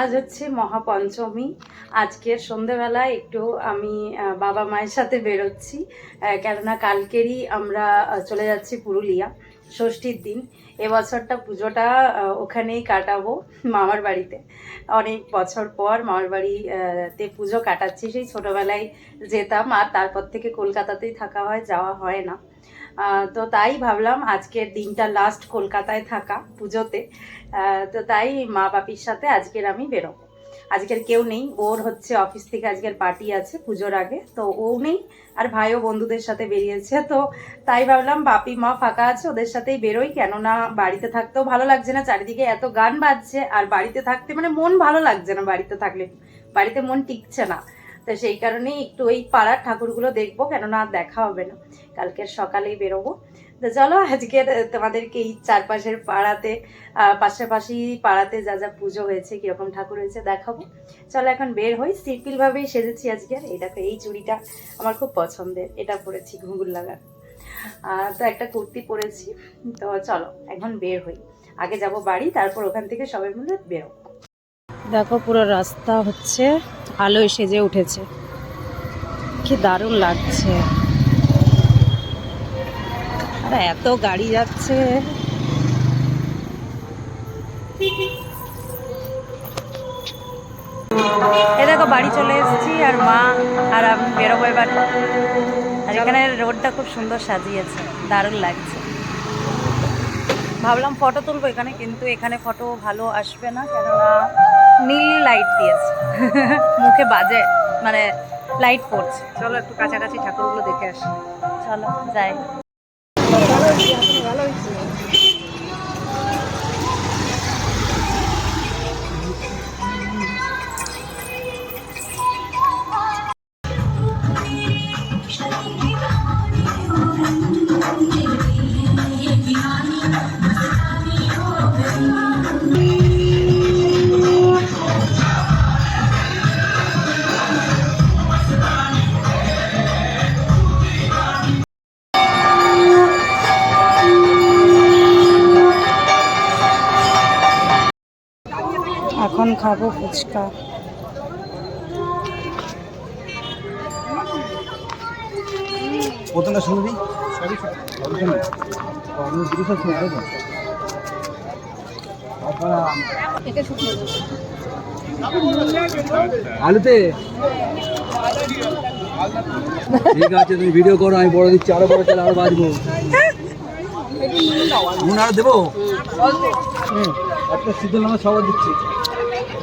আজ হচ্ছে মহাপঞ্চমী। আজকের সন্ধেবেলা একটু আমি বাবা মায়ের সাথে বেরোচ্ছি। কেননা কালকেরই আমরা চলে যাচ্ছি পুরুলিয়া, ষষ্ঠীর দিন। এবছরটা পুজোটা ওখানেই কাটাবো মামার বাড়িতে। অনেক বছর পর মামার বাড়িতে পুজো কাটাচ্ছি। সেই ছোটোবেলায় যেতাম আর তারপর থেকে কলকাতাতেই থাকা হয়, যাওয়া হয় না। তো তাই ভাবলাম আজকের দিনটা লাস্ট কলকাতায় থাকা পুজোতে। তো তাই মা বাপির সাথে আজকের আমি বেরোবো। আজকের কেউ নেই, ওর হচ্ছে অফিস থেকে আজকের পার্টি আছে পুজোর আগে, তো ও নেই, আর ভাইও বন্ধুদের সাথে বেরিয়েছে। তো তাই ভাবলাম বাপি, মা ফাঁকা আছে, ওদের সাথেই বেরোই, কেননা বাড়িতে থাকতেও ভালো লাগছে না, চারিদিকে এত গান বাজছে, আর বাড়িতে থাকতে মানে মন ভালো লাগছে না বাড়িতে থাকলে। বাড়িতে মন টিকছে না। তো সেই কারণেই একটু ওই পাড়ার ঠাকুরগুলো দেখব, কেননা দেখা হবে না। কালকের সকালেই বেরোবো। তো চলো, আজকে তোমাদেরকে এই চারপাশের পাড়াতে পাশাপাশি পাড়াতে যা যা পুজো হয়েছে, কীরকম ঠাকুর হয়েছে দেখাবো। চলো, এখন বের হই। সিম্পল ভাবেই সেজেছি আজকে। এই দেখো, এই চুড়িটা আমার খুব পছন্দের। এটা পরেছি ঘুঙুর লাগা। তো একটা কুর্তি পরেছি। তো চলো, এখন বের হই। আগে যাব বাড়ি, তারপর ওখান থেকে সবাই মিলে বেরো দেখো পুরো রাস্তা হচ্ছে আলোয় সেজে উঠেছে। কি দারুণ লাগছে। আর এত গাড়ি যাচ্ছে। এ দেখো, বাড়ি চলে এসেছি, আর মা আর আমি বেরোবো এবার। আর এখানে রোডটা খুব সুন্দর সাজিয়েছে, দারুণ লাগছে। ভাবলাম ফটো তুলবো এখানে, কিন্তু এখানে ফটো ভালো আসবে না, কেননা নীল লাইট দিয়েছে। মুখে বাজে মানে লাইট পড়ছে। চলো একটু কাছাকাছি ঠাকুরগুলো দেখে আসি। চলো, যাই। এখন খাব ফুচকা। প্রথমটা শুনে দিই আমি দুটো সব শুনে দেবো আলুতে? ঠিক আছে তুমি ভিডিও করো আমি বড় দিচ্ছি আরও বড় চালে আরও বাজবো। নুন আরও দেবো? হুম। একটা সিদ্ধ নামা সবার দিচ্ছি।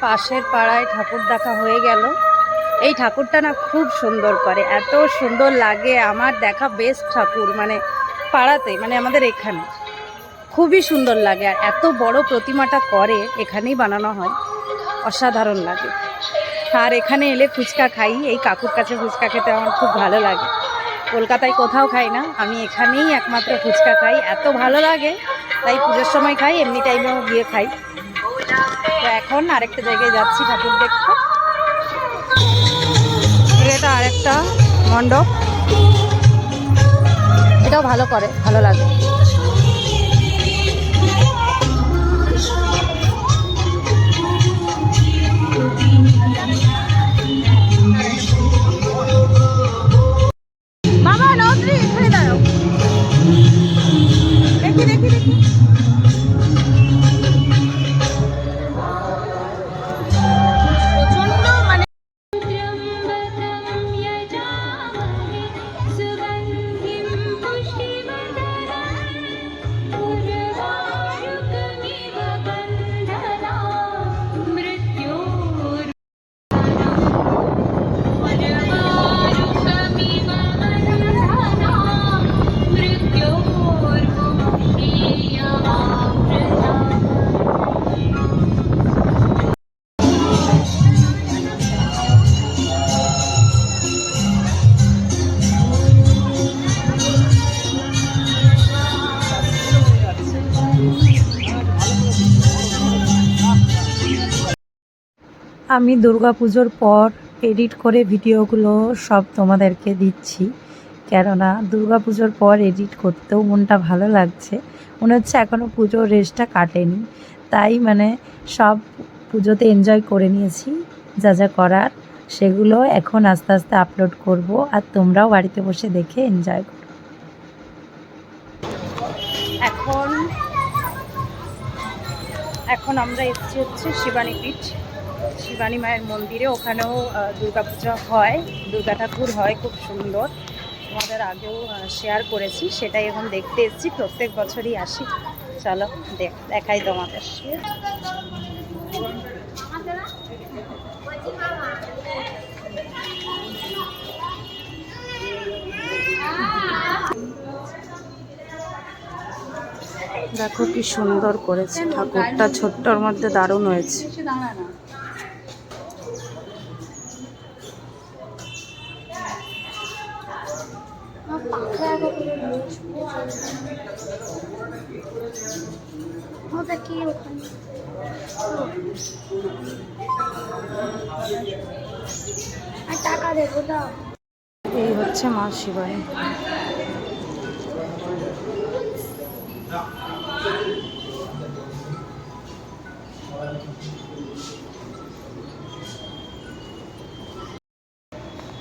পাশের পাড়ায় ঠাকুর দেখা হয়ে গেল। এই ঠাকুরটা না খুব সুন্দর করে, এত সুন্দর লাগে। আমার দেখা বেস্ট ঠাকুর মানে পাড়াতে মানে আমাদের এখানে। খুবই সুন্দর লাগে আর এত বড় প্রতিমাটা করে, এখানেই বানানো হয়। অসাধারণ লাগে। আর এখানে এলে ফুচকা খাই, এই কাকুর কাছে ফুচকা খেতে আমার খুব ভালো লাগে। কলকাতায় কোথাও খাই না, আমি এখানেই একমাত্র ফুচকা খাই। এত ভালো লাগে, তাই পুজোর সময় খাই, এমনি টাইমেও গিয়ে খাই। তো এখন আরেকটা জায়গায় যাচ্ছি ঠাকুর দেখতে। এটা আরেকটা মণ্ডপ। এটাও ভালো করে, ভালো লাগে। দেখি দেখি দেখি। আমি দুর্গা পুজোর পর এডিট করে ভিডিওগুলো সব তোমাদেরকে দিচ্ছি। কেননা দুর্গা পুজোর পর এডিট করতেও মনটা ভালো লাগছে। মনে হচ্ছে এখনও পুজোর রেসটা কাটেনি। তাই মানে সব পুজোতে এনজয় করে নিয়েছি। যা যা করার সেগুলো এখন আস্তে আস্তে আপলোড করব আর তোমরাও বাড়িতে বসে দেখে এনজয় করো। এখন এখন আমরা এসেছি হচ্ছে শিবানী পীঠ। শিবানী মায়ের মন্দিরে ওখানেও দুর্গাপূজা হয়, দুর্গা ঠাকুর হয়, খুব সুন্দর। তোমাদের আগেও শেয়ার করেছি, সেটাই এখন দেখতে এসেছি, প্রত্যেক বছরই আসি। চলো, দেখ, দেখাই তোমাদের। দেখো কি সুন্দর করেছে ঠাকুরটা, ছোট্টর মধ্যে দারুণ হয়েছে। এই হচ্ছে মা শিবানী।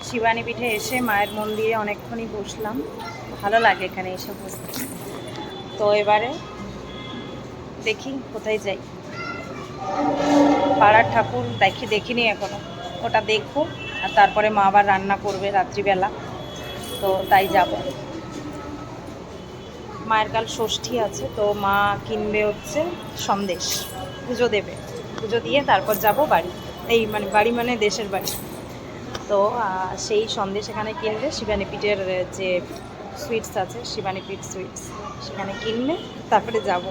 শিবানী পিঠে এসে মায়ের মন্দিরে অনেকক্ষণই বসলাম। ভালো লাগে এখানে এসে বসতে। তো এবারে দেখি কোথায় যাই। পাড়ার ঠাকুর দেখি, দেখিনি এখনও। ওটা দেখব, আর তারপরে মা আবার রান্না করবে রাত্রিবেলা। তো তাই যাব। মায়ের কাল ষষ্ঠী আছে, তো মা কিনবে হচ্ছে সন্দেশ। পুজো দেবে। পুজো দিয়ে তারপর যাব বাড়ি। এই মানে বাড়ি মানে দেশের বাড়ি। তো সেই সন্দেশ এখানে কিনবে, শিবানী পিঠের যে সুইটস আছে শিবানী পিঠ সুইটস সেখানে কিনবে তারপরে যাব।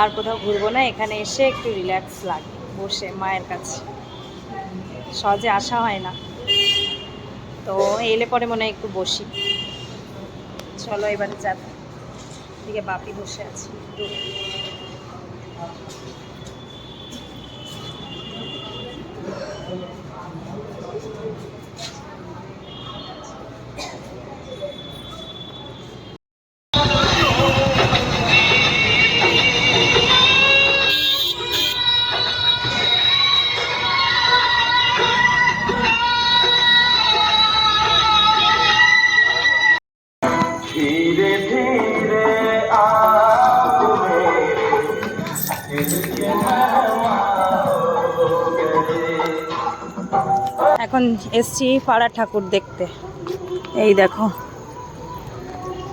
আর কোথাও ঘুরবো না, এখানে এসে একটু রিল্যাক্স লাগে, বসে, মায়ের কাছে। সহজে আসা হয় না। তো এলে পরে মনে হয় একটু বসি। চলো এবারে যাব দিকে বাপি বসে আছে, দূরে। धीरे এখন এসছি পাড়া ঠাকুর দেখতে। এই দেখো।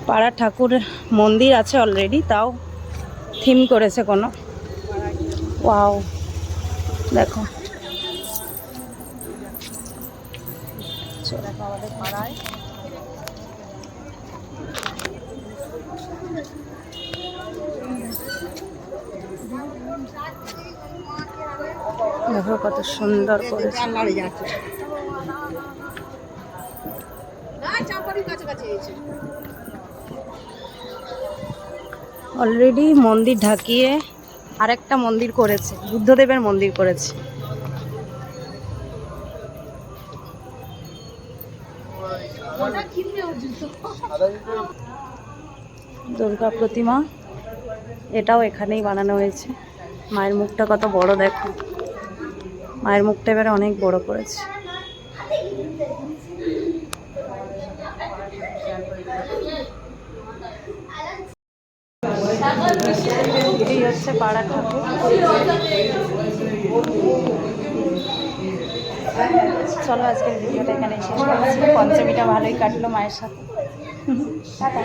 পাড়া ঠাকুর মন্দির আছে অলরেডি তাও থিম করেছে কোনো। ওয়াও দেখো। পাড়ায়। দেখো কত সুন্দর অলরেডি মন্দির ঢাকিয়ে আরেকটা মন্দির করেছে, বুদ্ধদেবের মন্দির করেছে। দুর্গা প্রতিমা, এটাও এখানেই বানানো হয়েছে। মায়ের মুখটা কত বড় দেখো। মায়ের মুখটা এবারে অনেক বড় করেছে। এই হচ্ছে পাড়া ঠাকুর। চলো আজকের ভিডিওটা এখানে শেষ করছি। পঞ্চমীটা ভালোই কাটলো মায়ের সাথে। টাটা।